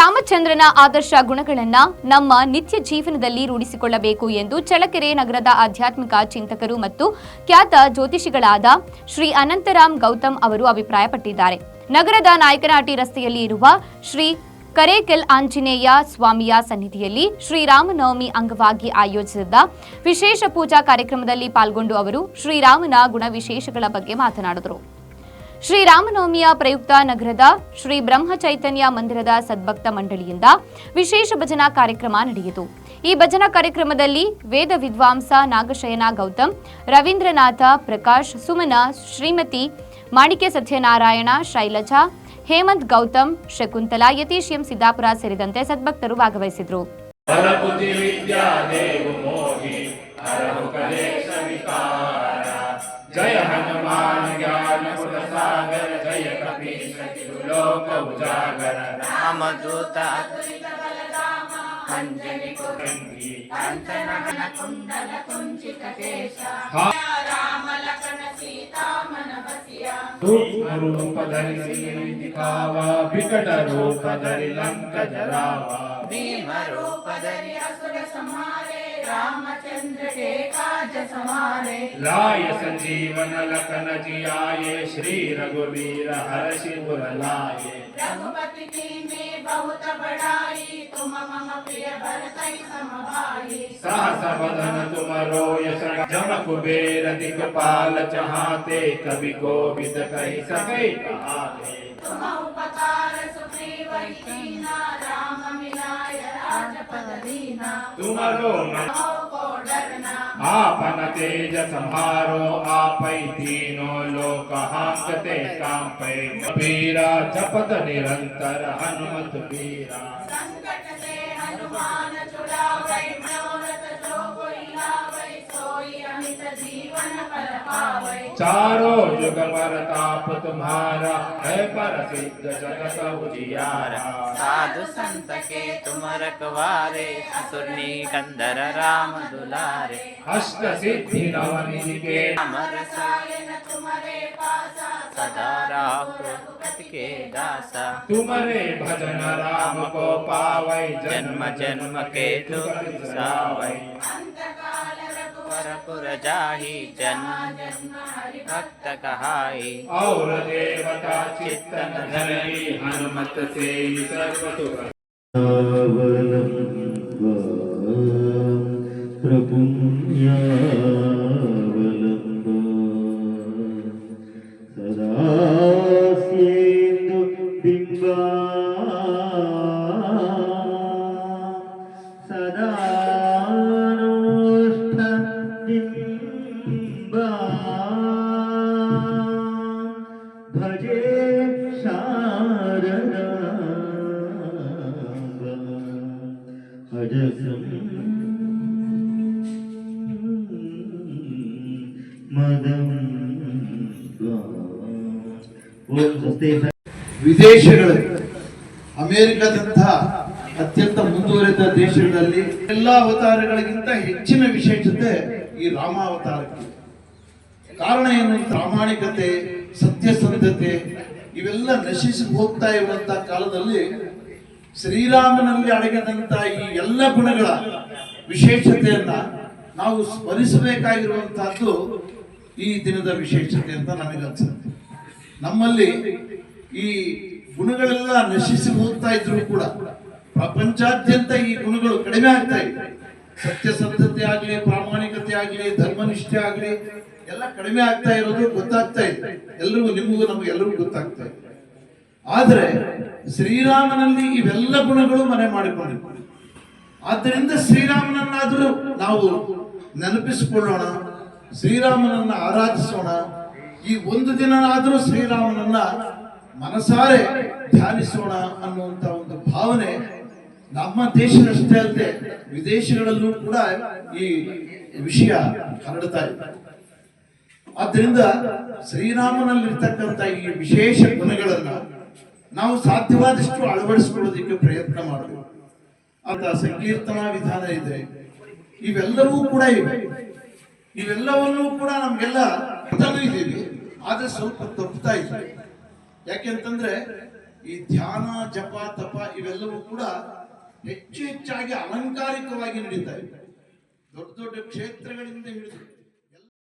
ರಾಮಚಂದ್ರನ ಆದರ್ಶ ಗುಣಗಳನ್ನ ನಮ್ಮ ನಿತ್ಯ ಜೀವನದಲ್ಲಿ ರೂಢಿಸಿಕೊಳ್ಳಬೇಕು ಎಂದು ಚಳಕೆರೆ ನಗರದ ಆಧ್ಯಾತ್ಮಿಕ ಚಿಂತಕರು ಮತ್ತು ಖ್ಯಾತ ಜ್ಯೋತಿಷಿಗಳಾದ ಶ್ರೀ ಅನಂತರಾಮ್ ಗೌತಮ್ ಅವರು ಅಭಿಪ್ರಾಯಪಟ್ಟಿದ್ದಾರೆ. ನಗರದ ನಾಯಕನಹಟ್ಟಿ ರಸ್ತೆಯಲ್ಲಿ ಇರುವ ಶ್ರೀ ಕರೇಕೆಲ್ ಆಂಜನೇಯ ಸ್ವಾಮಿಯ ಸನ್ನಿಧಿಯಲ್ಲಿ ಶ್ರೀರಾಮನವಮಿ ಅಂಗವಾಗಿ ಆಯೋಜಿಸಿದ್ದ ವಿಶೇಷ ಪೂಜಾ ಕಾರ್ಯಕ್ರಮದಲ್ಲಿ ಪಾಲ್ಗೊಂಡು ಅವರು ಶ್ರೀರಾಮನ ಗುಣವಿಶೇಷಗಳ ಬಗ್ಗೆ ಮಾತನಾಡಿದರು. ಶ್ರೀರಾಮನವಮಿಯ ಪ್ರಯುಕ್ತ ನಗರದ ಶ್ರೀ ಬ್ರಹ್ಮ ಚೈತನ್ಯ ಮಂದಿರದ ಸದ್ಭಕ್ತ ಮಂಡಳಿಯಿಂದ ವಿಶೇಷ ಭಜನಾ ಕಾರ್ಯಕ್ರಮ ನಡೆಯಿತು. ಈ ಭಜನಾ ಕಾರ್ಯಕ್ರಮದಲ್ಲಿ ವೇದ ವಿದ್ವಾಂಸ ನಾಗಶಯನ ಗೌತಮ್, ರವೀಂದ್ರನಾಥ ಪ್ರಕಾಶ್, ಸುಮನ, ಶ್ರೀಮತಿ ಮಾಣಿಕ್ಯ ಸತ್ಯನಾರಾಯಣ, ಶೈಲಜಾ, ಹೇಮಂತ್ ಗೌತಮ್, ಶಕುಂತಲಾ, ಯತೀಶ್ ಎಂ ಸಿದ್ದಾಪುರ ಸೇರಿದಂತೆ ಸದ್ಭಕ್ತರು ಭಾಗವಹಿಸಿದರು. ಜಯ ಹನುಮಾನ್ రామదూత రామలకణ సీతామనవసియా రూపధరి శ్రీకావా వికట రూపధరి లంక భీమ రూపధరి राय संजीवन लखन जियाये श्री रघुवीर हर शिव लाये रघुपति में बहुत बड़ाई तुम मम प्रिय भरत समभाई। सहस बदन तुम रो यश जम कुबेर दिखपाल चाहते कवि गोविंद कही सके तुम उपकार सुग्रीव कीना राम तुमरो मन हो को डरना आपन तेज संहारो आपै तीनों लोक हांकते कांपै वीरा जपत निरंतर हनुमत वीरा संकट से हनुमान छुड़ावै चारों युग पर ताप तुम्हारा है प्रसिद्ध जगत उजियारा साधु संत के तुम रखवारे सुरनी कंदर राम दुलारे अष्ट सिद्धि नव के अमर सायन तुम्हारे पासा सदा राहु के दासा। तुम्हारे भजन राम को पावै जन्म जन्म के दुख सावै। परपुर जाहि जन्म भक्त कहाई और देवता चित्तन धरई हनुमत से सर्व सुख प्रपुण्यावलम्ब सदा स्येन्दु भजे शारदा अजसं मदं ಓಂ ಸ್ವಸ್ತಿ ವಿದೇಶಗಳಲ್ಲಿ ಅಮೆರಿಕದಂತಹ ಅತ್ಯಂತ ಮುಂದುವರೆದ ದೇಶಗಳಲ್ಲಿ ಎಲ್ಲ ಅವತಾರಗಳಿಗಿಂತ ಹೆಚ್ಚಿನ ವಿಶೇಷತೆ ಈ ರಾಮ ಅವತಾರಕ್ಕೆ ಕಾರಣ ಏನು ಪ್ರಾಮಾಣಿಕತೆ ಸತ್ಯಸಂಧತೆ ಇವೆಲ್ಲ ನಶಿಸಿ ಹೋಗ್ತಾ ಇರುವಂತಹ ಕಾಲದಲ್ಲಿ ಶ್ರೀರಾಮನಲ್ಲಿ ಅಡಗಿದಂತ ಈ ಎಲ್ಲ ಗುಣಗಳ ವಿಶೇಷತೆಯನ್ನ ನಾವು ಸ್ಮರಿಸಬೇಕಾಗಿರುವಂತಹದ್ದು ಈ ದಿನದ ವಿಶೇಷತೆ ಅಂತ ನನಗನ್ಸುತ್ತೆ ನಮ್ಮಲ್ಲಿ ಈ ಗುಣಗಳೆಲ್ಲ ನಶಿಸಿ ಹೋಗ್ತಾ ಇದ್ರು ಕೂಡ ಪ್ರಪಂಚಾದ್ಯಂತ ಈ ಗುಣಗಳು ಕಡಿಮೆ ಆಗ್ತಾ ಇದೆ. ಸತ್ಯಸಂಧತೆ ಆಗಲಿ, ಪ್ರಾಮಾಣಿಕತೆ ಆಗಲಿ, ಧರ್ಮನಿಷ್ಠೆ ಆಗಲಿ, ಎಲ್ಲ ಕಡಿಮೆ ಆಗ್ತಾ ಇರೋದು ಗೊತ್ತಾಗ್ತಾ ಇದೆ. ಎಲ್ರಿಗೂ ನಿಮಗೂ ನಮ್ಗೆ ಎಲ್ರಿಗೂ ಗೊತ್ತಾಗ್ತಾ ಇದೆ. ಆದ್ರೆ ಶ್ರೀರಾಮನಲ್ಲಿ ಇವೆಲ್ಲ ಗುಣಗಳು ಮನೆ ಮಾಡಿಕೊಂಡಿವೆ. ಆದ್ದರಿಂದ ಶ್ರೀರಾಮನನ್ನಾದರೂ ನಾವು ನೆನಪಿಸಿಕೊಳ್ಳೋಣ, ಶ್ರೀರಾಮನನ್ನ ಆರಾಧಿಸೋಣ. ಈ ಒಂದು ದಿನನಾದರೂ ಶ್ರೀರಾಮನನ್ನ ಮನಸಾರೆ ಧ್ಯಾನಿಸೋಣ ಅನ್ನುವಂತ ಒಂದು ಭಾವನೆ ನಮ್ಮ ದೇಶದಷ್ಟೇ ಅಲ್ಲದೆ ವಿದೇಶಗಳಲ್ಲೂ ಕೂಡ ಈ ವಿಷಯ ಹರಡ್ತಾ ಇದೆ. ಆದ್ರಿಂದ ಶ್ರೀರಾಮನಲ್ಲಿರ್ತಕ್ಕಂಥ ಈ ವಿಶೇಷ ಗುಣಗಳನ್ನ ನಾವು ಸಾಧ್ಯವಾದಷ್ಟು ಅಳವಡಿಸಿಕೊಳ್ಳೋದಕ್ಕೆ ಪ್ರಯತ್ನ ಮಾಡಬೇಕು ಅಂತ ಸಂಕೀರ್ತನಾ ವಿಧಾನ ಇದೆ. ಇವೆಲ್ಲವೂ ಕೂಡ ಇವೆ. ಇವೆಲ್ಲವನ್ನೂ ಕೂಡ ನಮ್ಗೆಲ್ಲ ಅರ್ಥನೂ ಇದ್ದೀವಿ ಆದ್ರೆ ಸ್ವಲ್ಪ ತಪ್ಪುತ್ತಾ ಇದ್ದೀವಿ ಯಾಕೆಂತಂದ್ರೆ ಈ ಧ್ಯಾನ, ಜಪ, ತಪ ಇವೆಲ್ಲವೂ ಕೂಡ ಹೆಚ್ಚು ಹೆಚ್ಚಾಗಿ ಅಲಂಕಾರಿಕವಾಗಿ ನಡೀತಾ ಇದ್ದಾರೆ ದೊಡ್ಡ ದೊಡ್ಡ ಕ್ಷೇತ್ರಗಳಿಂದ ಹಿಡಿದು